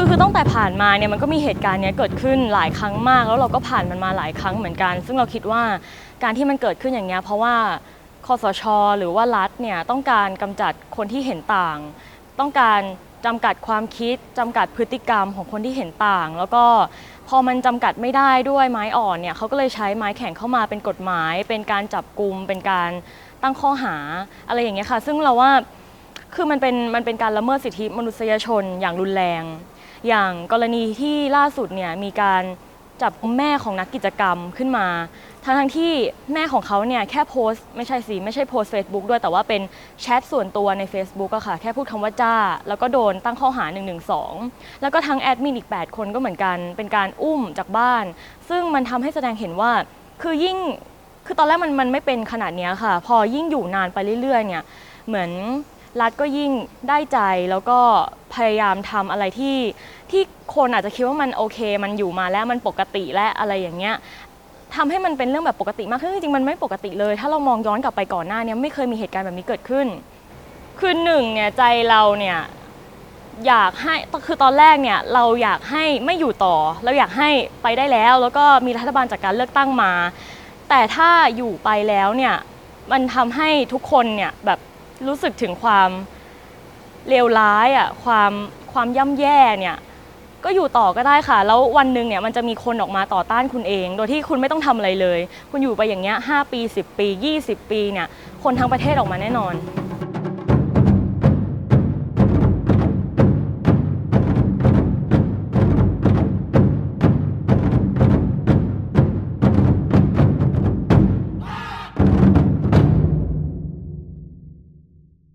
คือคือตั้งแต่ผ่านมาเนี่ยมันก็มีเหตุการณ์เนี้ยเกิดขึ้นหลายครั้งมาก แล้วเราก็ผ่านมันมาหลายครั้งเหมือนกัน ซึ่งเราคิดว่าการที่มันเกิดขึ้นอย่างเงี้ยเพราะว่าคอสช หรือว่ารัฐเนี่ยต้องการกำจัดคนที่เห็นต่าง ต้องการจำกัดความคิดจำกัดพฤติกรรมของคนที่เห็นต่าง แล้วก็พอมันจำกัดไม่ได้ด้วยไม้อ่อนเนี่ยเขาก็เลยใช้ไม้แข็งเข้ามาเป็นกฎหมาย เป็นการจับกลุ่มเป็นการตั้งข้อหาอะไรอย่างเงี้ยค่ะ ซึ่งเราว่า คือมันเป็นมันเป็นการละเมิดสิทธิมนุษยชนอย่างรุนแรง อย่างกรณีที่ล่าสุดเนี่ยมีการจับกุมแม่ของนักกิจกรรมขึ้นมา ทั้งทั้งที่แม่ของเขาเนี่ยแค่โพสต์ไม่ใช่สิไม่ใช่โพสต์ Facebook ด้วยแต่ว่าเป็นแชทส่วนตัวใน Facebook อะค่ะ แค่พูดคำว่าจ้า แล้วก็โดนตั้งข้อหา 112 แล้วก็ทั้งแอดมินอีก 8 คนก็เหมือนกัน เป็นการอุ้มจากบ้าน ซึ่งมันทำให้แสดงเห็นว่า คือยิ่งคือตอนแรกมันมันไม่เป็นขนาดนี้ค่ะ พอยิ่งอยู่นานไปเรื่อยๆเนี่ยเหมือนรัฐก็ยิ่งได้ใจแล้วก็ พยายามทำอะไรที่ที่คนอาจจะคิดว่ามันโอเค มันอยู่มาแล้วมันปกติและอะไรอย่างเงี้ยทำให้มันเป็นเรื่องแบบปกติมากขึ้นจริงๆมันไม่ปกติเลย ถ้าเรามองย้อนกลับไปก่อนหน้าเนี้ไม่เคยมีเหตุการณ์แบบนี้เกิดขึ้น คือหนึ่งเนี่ยใจเราเนี่ยอยากให้คือตอนแรกเนี่ยเราอยากให้ไม่อยู่ต่อ เราอยากให้ไปได้แล้ว แล้วก็มีรัฐบาลจากการเลือกตั้งมา แต่ถ้าอยู่ไปแล้วเนี่ยมันทำให้ทุกคนเนี่ยแบบรู้สึกถึงความ เลวร้ายอะความความย่ำแย่เนี่ยก็อยู่ต่อก็ได้ค่ะ แล้ววันหนึ่งเนี่ยมันจะมีคนออกมาต่อต้านคุณเอง โดยที่คุณไม่ต้องทำอะไรเลย คุณอยู่ไปอย่างเงี้ย5ปี 10 ปี 20 ปีเนี่ยคนทั้งประเทศออกมาแน่นอน